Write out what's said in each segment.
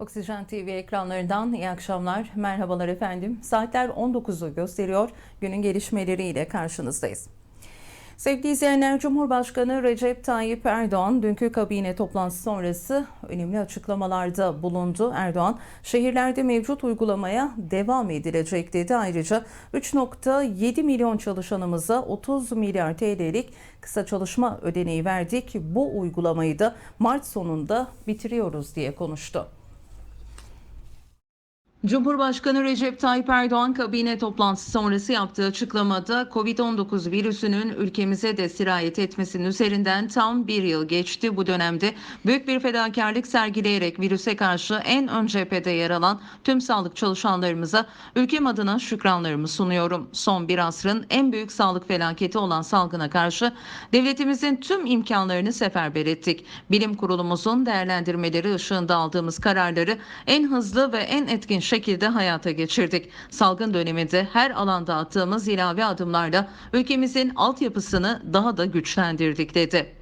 Oksijen TV ekranlarından iyi akşamlar. Merhabalar efendim. Saatler 19'u gösteriyor. Günün gelişmeleriyle karşınızdayız. Sevgili izleyenler, Cumhurbaşkanı Recep Tayyip Erdoğan dünkü kabine toplantısı sonrası önemli açıklamalarda bulundu. Erdoğan, şehirlerde mevcut uygulamaya devam edilecek dedi. Ayrıca 3.7 milyon çalışanımıza 30 milyar TL'lik kısa çalışma ödeneği verdik. Bu uygulamayı da Mart sonunda bitiriyoruz diye konuştu. Cumhurbaşkanı Recep Tayyip Erdoğan kabine toplantısı sonrası yaptığı açıklamada Covid-19 virüsünün ülkemize de sirayet etmesinin üzerinden tam bir yıl geçti. Bu dönemde büyük bir fedakarlık sergileyerek virüse karşı en ön cephede yer alan tüm sağlık çalışanlarımıza ülkem adına şükranlarımı sunuyorum. Son bir asrın en büyük sağlık felaketi olan salgına karşı devletimizin tüm imkanlarını seferber ettik. Bilim kurulumuzun değerlendirmeleri ışığında aldığımız kararları en hızlı ve en etkin şekilde hayata geçirdik. Salgın döneminde her alanda attığımız ilave adımlarla ülkemizin altyapısını daha da güçlendirdik dedi.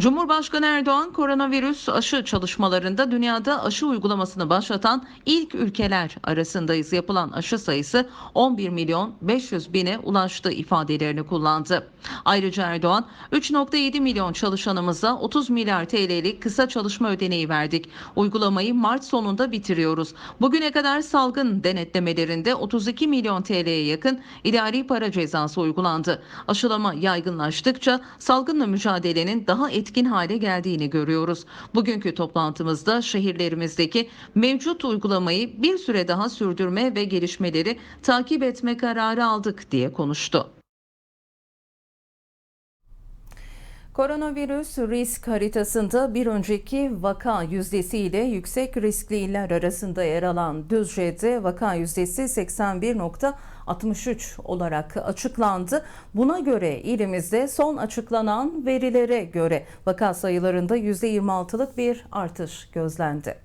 Cumhurbaşkanı Erdoğan koronavirüs aşı çalışmalarında dünyada aşı uygulamasını başlatan ilk ülkeler arasındayız. Yapılan aşı sayısı 11 milyon 500 bine ulaştı ifadelerini kullandı. Ayrıca Erdoğan 3.7 milyon çalışanımıza 30 milyar TL'lik kısa çalışma ödeneği verdik. Uygulamayı Mart sonunda bitiriyoruz. Bugüne kadar salgın denetlemelerinde 32 milyon TL'ye yakın idari para cezası uygulandı. Aşılama yaygınlaştıkça salgınla mücadelenin daha etkin hale geldiğini görüyoruz. Bugünkü toplantımızda şehirlerimizdeki mevcut uygulamayı bir süre daha sürdürme ve gelişmeleri takip etme kararı aldık diye konuştu. Koronavirüs risk haritasında bir önceki vaka yüzdesiyle yüksek riskli iller arasında yer alan Düzce'de vaka yüzdesi 81.63 olarak açıklandı. Buna göre ilimizde son açıklanan verilere göre vaka sayılarında %26'lık bir artış gözlendi.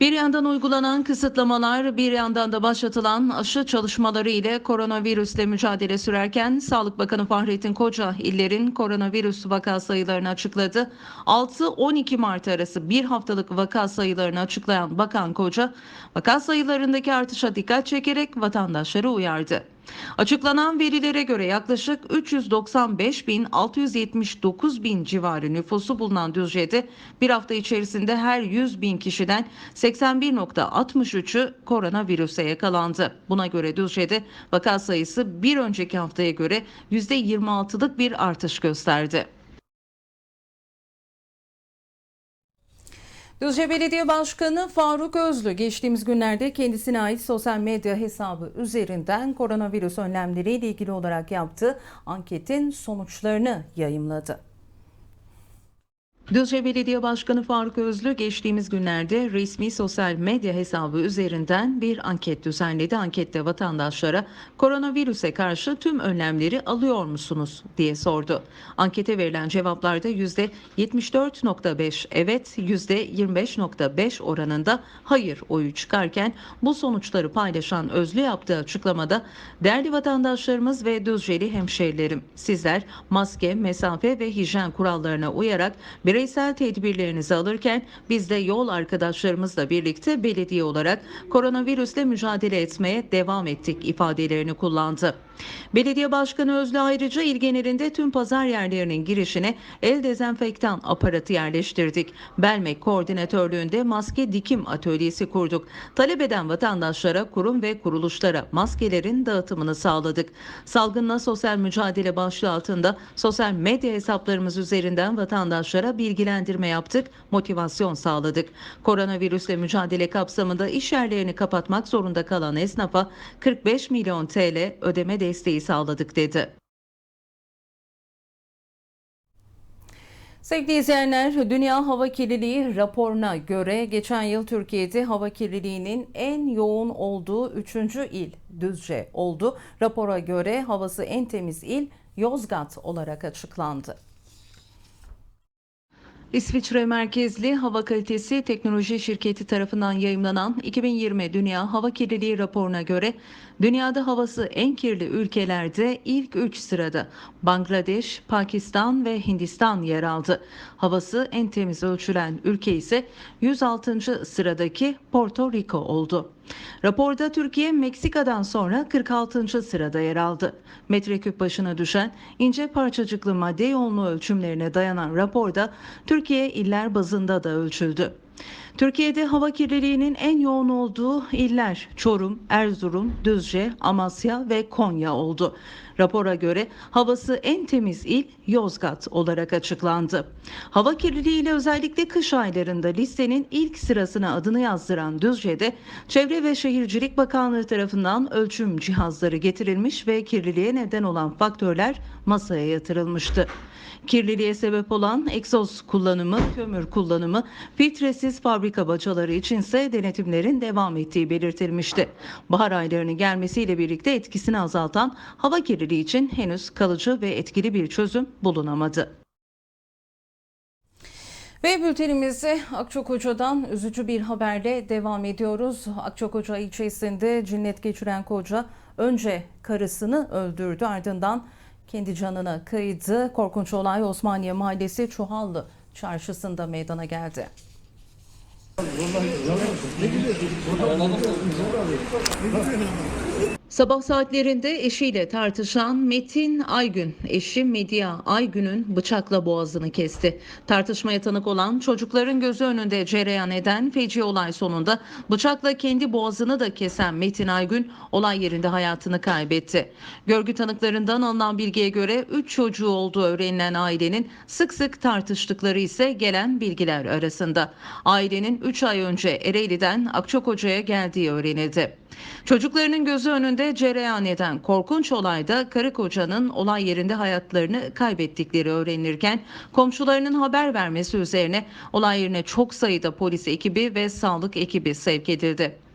Bir yandan uygulanan kısıtlamalar, bir yandan da başlatılan aşı çalışmaları ile koronavirüsle mücadele sürerken Sağlık Bakanı Fahrettin Koca illerin koronavirüs vaka sayılarını açıkladı. 6-12 Mart arası bir haftalık vaka sayılarını açıklayan Bakan Koca, vaka sayılarındaki artışa dikkat çekerek vatandaşları uyardı. Açıklanan verilere göre yaklaşık 395 bin 679 bin civarı nüfusu bulunan Düzce'de bir hafta içerisinde her 100 bin kişiden 81.63'ü koronavirüse yakalandı. Buna göre Düzce'de vaka sayısı bir önceki haftaya göre %26'lık bir artış gösterdi. Düzce Belediye Başkanı Faruk Özlü geçtiğimiz günlerde kendisine ait sosyal medya hesabı üzerinden koronavirüs önlemleriyle ilgili olarak yaptığı anketin sonuçlarını yayımladı. Düzce Belediye Başkanı Faruk Özlü geçtiğimiz günlerde resmi sosyal medya hesabı üzerinden bir anket düzenledi. Ankette vatandaşlara koronavirüse karşı tüm önlemleri alıyor musunuz diye sordu. Ankete verilen cevaplarda %74.5 evet, %25.5 oranında hayır oyu çıkarken bu sonuçları paylaşan Özlü yaptığı açıklamada değerli vatandaşlarımız ve Düzceli hemşehrilerim sizler maske, mesafe ve hijyen kurallarına uyarak bir bireysel tedbirlerinizi alırken biz de yol arkadaşlarımızla birlikte belediye olarak koronavirüsle mücadele etmeye devam ettik ifadelerini kullandı. Belediye Başkanı Özlü ayrıca il genelinde tüm pazar yerlerinin girişine el dezenfektan aparatı yerleştirdik. Belmek koordinatörlüğünde maske dikim atölyesi kurduk. Talep eden vatandaşlara, kurum ve kuruluşlara maskelerin dağıtımını sağladık. Salgınla sosyal mücadele başlığı altında sosyal medya hesaplarımız üzerinden vatandaşlara bilgilendirme yaptık, motivasyon sağladık. Koronavirüsle mücadele kapsamında iş yerlerini kapatmak zorunda kalan esnafa 45 milyon TL ödeme desteği sağladık dedi. Sevgili izleyenler, Dünya Hava Kirliliği raporuna göre geçen yıl Türkiye'de hava kirliliğinin en yoğun olduğu 3. il Düzce oldu. Rapora göre havası en temiz il Yozgat olarak açıklandı. İsviçre merkezli hava kalitesi teknoloji şirketi tarafından yayımlanan 2020 Dünya Hava Kirliliği raporuna göre dünyada havası en kirli ülkelerde ilk 3 sırada Bangladeş, Pakistan ve Hindistan yer aldı. Havası en temiz ölçülen ülke ise 106. sıradaki Porto Rico oldu. Raporda Türkiye Meksika'dan sonra 46. sırada yer aldı. Metreküp başına düşen ince parçacıklı madde yoğunluğu ölçümlerine dayanan raporda Türkiye iller bazında da ölçüldü. Türkiye'de hava kirliliğinin en yoğun olduğu iller Çorum, Erzurum, Düzce, Amasya ve Konya oldu. Rapora göre havası en temiz il Yozgat olarak açıklandı. Hava kirliliği ile özellikle kış aylarında listenin ilk sırasına adını yazdıran Düzce'de Çevre ve Şehircilik Bakanlığı tarafından ölçüm cihazları getirilmiş ve kirliliğe neden olan faktörler masaya yatırılmıştı. Kirliliğe sebep olan egzoz kullanımı, kömür kullanımı, filtresiz fabrika bacaları içinse denetimlerin devam ettiği belirtilmişti. Bahar aylarının gelmesiyle birlikte etkisini azaltan hava kirliliği için henüz kalıcı ve etkili bir çözüm bulunamadı. Ve bültenimizi Akçakoca'dan üzücü bir haberle devam ediyoruz. Akçakoca ilçesinde cinnet geçiren koca önce karısını öldürdü ardından kendi canına kıydı. Korkunç olay Osmaniye Mahallesi Çuhallı çarşısında meydana geldi. Sabah saatlerinde eşiyle tartışan Metin Aygün, eşi Medya Aygün'ün bıçakla boğazını kesti. Tartışmaya tanık olan çocukların gözü önünde cereyan eden feci olay sonunda bıçakla kendi boğazını da kesen Metin Aygün olay yerinde hayatını kaybetti. Görgü tanıklarından alınan bilgiye göre 3 çocuğu olduğu öğrenilen ailenin sık sık tartıştıkları ise gelen bilgiler arasında. Ailenin 3 ay önce Ereğli'den Akçakoca'ya geldiği öğrenildi. Çocuklarının gözü önünde cereyan eden korkunç olayda karı kocanın olay yerinde hayatlarını kaybettikleri öğrenilirken komşularının haber vermesi üzerine olay yerine çok sayıda polis ekibi ve sağlık ekibi sevk edildi.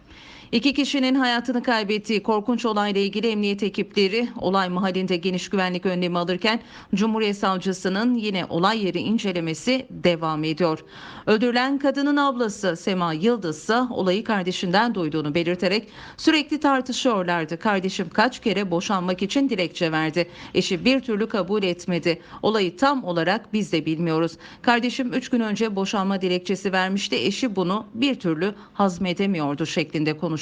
İki kişinin hayatını kaybettiği korkunç olayla ilgili emniyet ekipleri olay mahallinde geniş güvenlik önlemi alırken Cumhuriyet Savcısının yine olay yeri incelemesi devam ediyor. Öldürülen kadının ablası Sema Yıldız ise olayı kardeşinden duyduğunu belirterek sürekli tartışıyorlardı. Kardeşim kaç kere boşanmak için dilekçe verdi. Eşi bir türlü kabul etmedi. Olayı tam olarak biz de bilmiyoruz. Kardeşim 3 gün önce boşanma dilekçesi vermişti. Eşi bunu bir türlü hazmedemiyordu şeklinde konuştu.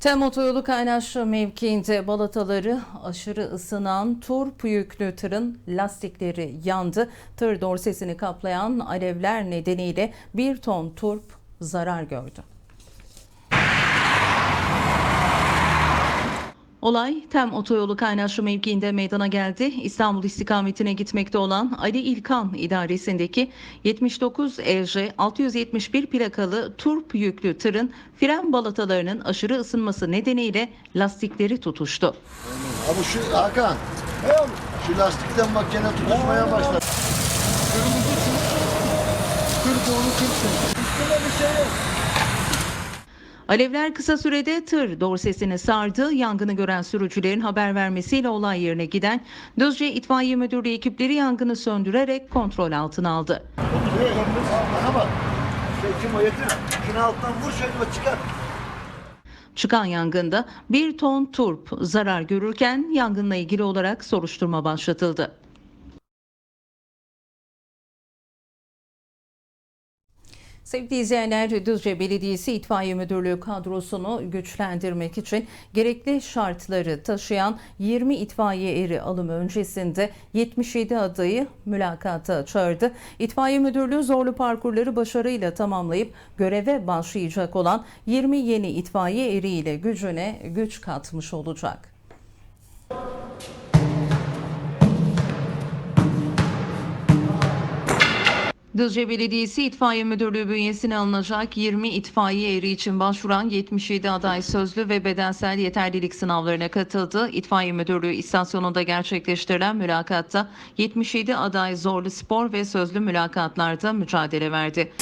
Tem otoyolu kaynaşlı mevkiinde balataları aşırı ısınan turp yüklü tırın lastikleri yandı. Tır dorsesini kaplayan alevler nedeniyle bir ton turp zarar gördü. Olay Tem Otoyolu Kaynaşlı mevkiinde meydana geldi. İstanbul istikametine gitmekte olan Ali İlkan idaresindeki 79 EJ 671 plakalı turp yüklü tırın fren balatalarının aşırı ısınması nedeniyle lastikleri tutuştu. Abi şu Hakan. Şu lastikten bak gene tutuşmaya başladı. Alevler kısa sürede tır dorsesini sardı. Yangını gören sürücülerin haber vermesiyle olay yerine giden Düzce İtfaiye Müdürlüğü ekipleri yangını söndürerek kontrol altına aldı. Şey. Çıkan yangında bir ton turp zarar görürken yangınla ilgili olarak soruşturma başlatıldı. Sevgili izleyenler, Düzce Belediyesi İtfaiye Müdürlüğü kadrosunu güçlendirmek için gerekli şartları taşıyan 20 itfaiye eri alımı öncesinde 77 adayı mülakata çağırdı. İtfaiye Müdürlüğü zorlu parkurları başarıyla tamamlayıp göreve başlayacak olan 20 yeni itfaiye eriyle gücüne güç katmış olacak. Düzce Belediyesi İtfaiye Müdürlüğü bünyesine alınacak 20 itfaiye eri için başvuran 77 aday sözlü ve bedensel yeterlilik sınavlarına katıldı. İtfaiye Müdürlüğü istasyonunda gerçekleştirilen mülakatta 77 aday zorlu spor ve sözlü mülakatlarda mücadele verdi.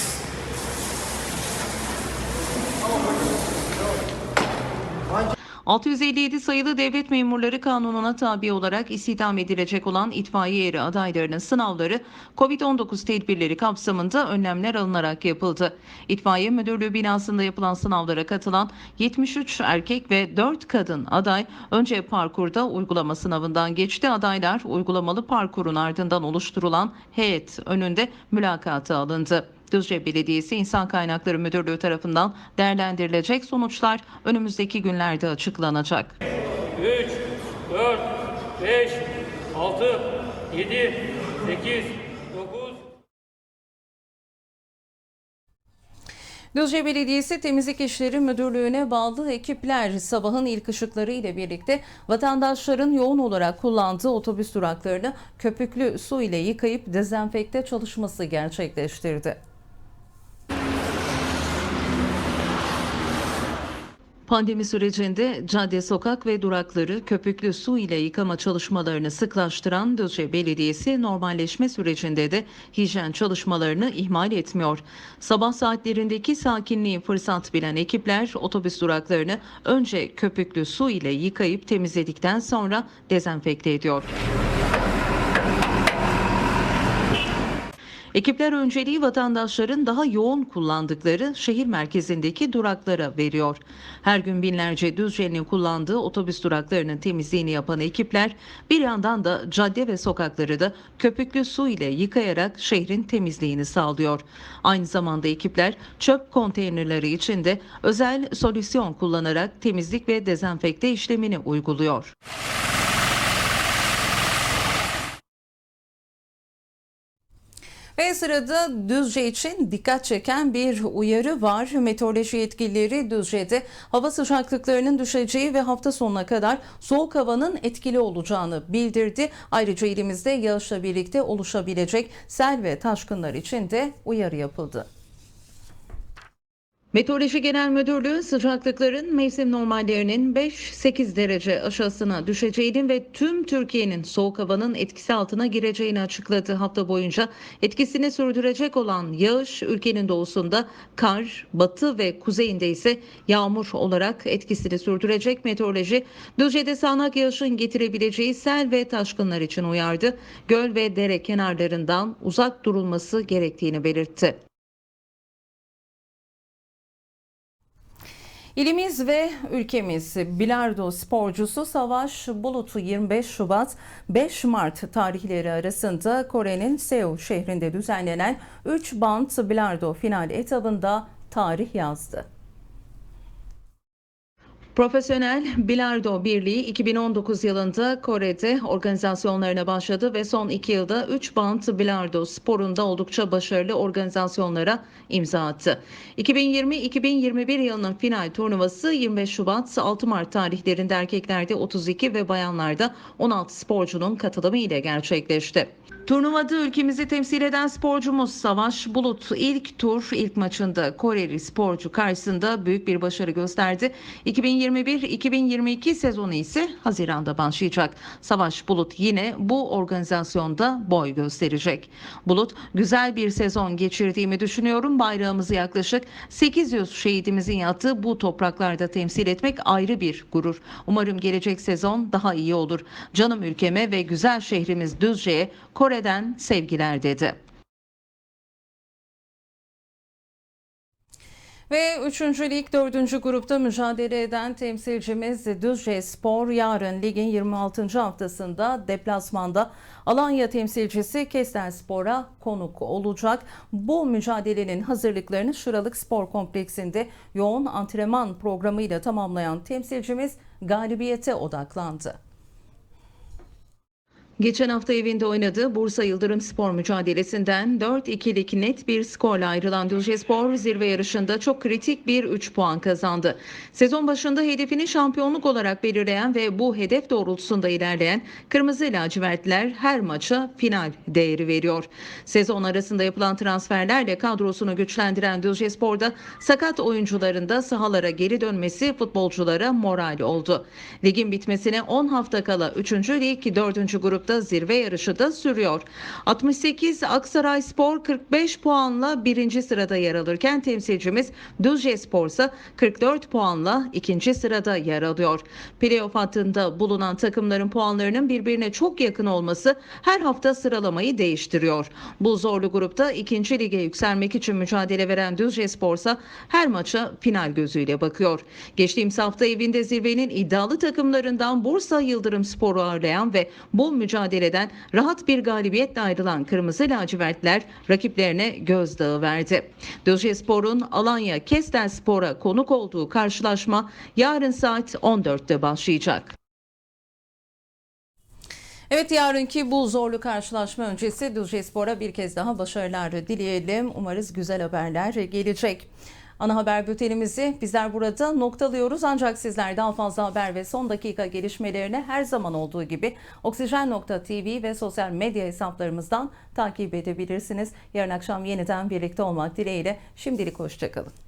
657 sayılı devlet memurları kanununa tabi olarak istihdam edilecek olan itfaiye eri adaylarının sınavları COVID-19 tedbirleri kapsamında önlemler alınarak yapıldı. İtfaiye Müdürlüğü binasında yapılan sınavlara katılan 73 erkek ve 4 kadın aday önce parkurda uygulama sınavından geçti. Adaylar uygulamalı parkurun ardından oluşturulan heyet önünde mülakata alındı. Düzce Belediyesi İnsan Kaynakları Müdürlüğü tarafından değerlendirilecek sonuçlar önümüzdeki günlerde açıklanacak. 3, 4, 5, 6, 7, 8, 9, Düzce Belediyesi Temizlik İşleri Müdürlüğü'ne bağlı ekipler sabahın ilk ışıkları ile birlikte vatandaşların yoğun olarak kullandığı otobüs duraklarını köpüklü su ile yıkayıp dezenfekte çalışması gerçekleştirdi. Pandemi sürecinde cadde, sokak ve durakları köpüklü su ile yıkama çalışmalarını sıklaştıran Düzce Belediyesi normalleşme sürecinde de hijyen çalışmalarını ihmal etmiyor. Sabah saatlerindeki sakinliği fırsat bilen ekipler otobüs duraklarını önce köpüklü su ile yıkayıp temizledikten sonra dezenfekte ediyor. Ekipler önceliği vatandaşların daha yoğun kullandıkları şehir merkezindeki duraklara veriyor. Her gün binlerce Düzce'nin kullandığı otobüs duraklarının temizliğini yapan ekipler bir yandan da cadde ve sokakları da köpüklü su ile yıkayarak şehrin temizliğini sağlıyor. Aynı zamanda ekipler çöp konteynerleri içinde özel solüsyon kullanarak temizlik ve dezenfekte işlemini uyguluyor. Ve sırada Düzce için dikkat çeken bir uyarı var. Meteoroloji yetkilileri Düzce'de hava sıcaklıklarının düşeceği ve hafta sonuna kadar soğuk havanın etkili olacağını bildirdi. Ayrıca ilimizde yağışla birlikte oluşabilecek sel ve taşkınlar için de uyarı yapıldı. Meteoroloji Genel Müdürlüğü sıcaklıkların mevsim normallerinin 5-8 derece aşağısına düşeceğini ve tüm Türkiye'nin soğuk havanın etkisi altına gireceğini açıkladı. Hafta boyunca etkisini sürdürecek olan yağış ülkenin doğusunda kar, batı ve kuzeyinde ise yağmur olarak etkisini sürdürecek. Meteoroloji Düzce'de sağanak yağışın getirebileceği sel ve taşkınlar için uyardı. Göl ve dere kenarlarından uzak durulması gerektiğini belirtti. İlimiz ve ülkemiz bilardo sporcusu Savaş Bulut'u 25 Şubat 5 Mart tarihleri arasında Kore'nin Seul şehrinde düzenlenen 3 bant bilardo final etabında tarih yazdı. Profesyonel Bilardo Birliği 2019 yılında Kore'de organizasyonlarına başladı ve son iki yılda 3 bant bilardo sporunda oldukça başarılı organizasyonlara imza attı. 2020-2021 yılının final turnuvası 25 Şubat 6 Mart tarihlerinde erkeklerde 32 ve bayanlarda 16 sporcunun katılımı ile gerçekleşti. Turnuvada ülkemizi temsil eden sporcumuz Savaş Bulut ilk tur ilk maçında Koreli sporcu karşısında büyük bir başarı gösterdi. 2021-2022 sezonu ise Haziran'da başlayacak. Savaş Bulut yine bu organizasyonda boy gösterecek. Bulut güzel bir sezon geçirdiğimi düşünüyorum. Bayrağımızı yaklaşık 800 şehidimizin yattığı bu topraklarda temsil etmek ayrı bir gurur. Umarım gelecek sezon daha iyi olur. Canım ülkeme ve güzel şehrimiz Düzce'ye Kore'den sevgiler dedi. Ve 3. Lig 4. grupta mücadele eden temsilcimiz Düzce Spor yarın ligin 26. haftasında deplasmanda Alanya temsilcisi Kestel Spor'a konuk olacak. Bu mücadelenin hazırlıklarını Şıralık Spor Kompleksinde yoğun antrenman programıyla tamamlayan temsilcimiz galibiyete odaklandı. Geçen hafta evinde oynadığı Bursa Yıldırım Spor mücadelesinden 4-2'lik net bir skorla ayrılan Düzce Spor zirve yarışında çok kritik bir 3 puan kazandı. Sezon başında hedefini şampiyonluk olarak belirleyen ve bu hedef doğrultusunda ilerleyen Kırmızı Lacivertliler her maça final değeri veriyor. Sezon arasında yapılan transferlerle kadrosunu güçlendiren Düzce Spor'da sakat oyuncuların da sahalara geri dönmesi futbolculara moral oldu. Ligin bitmesine 10 hafta kala 3. lig 4. grupta grupta zirve yarışı da sürüyor. 68 Aksaray Spor 45 puanla birinci sırada yer alırken temsilcimiz Düzce Spor ise 44 puanla ikinci sırada yer alıyor. Playoff hattında bulunan takımların puanlarının birbirine çok yakın olması her hafta sıralamayı değiştiriyor. Bu zorlu grupta ikinci lige yükselmek için mücadele veren Düzce Spor ise her maça final gözüyle bakıyor. Geçtiğimiz hafta evinde zirvenin iddialı takımlarından Bursa Yıldırım Spor'u ağırlayan ve bu mücadeleden rahat bir galibiyetle ayrılan Kırmızı Lacivertler rakiplerine gözdağı verdi. Düzce Spor'un Alanya Kestel Spor'a konuk olduğu karşılaşma yarın saat 14'te başlayacak. Evet yarınki bu zorlu karşılaşma öncesi Düzce Spor'a bir kez daha başarılar dileyelim. Umarız güzel haberler gelecek. Ana haber bültenimizi bizler burada noktalıyoruz ancak sizler daha fazla haber ve son dakika gelişmelerini her zaman olduğu gibi oksijen.tv ve sosyal medya hesaplarımızdan takip edebilirsiniz. Yarın akşam yeniden birlikte olmak dileğiyle şimdilik hoşçakalın.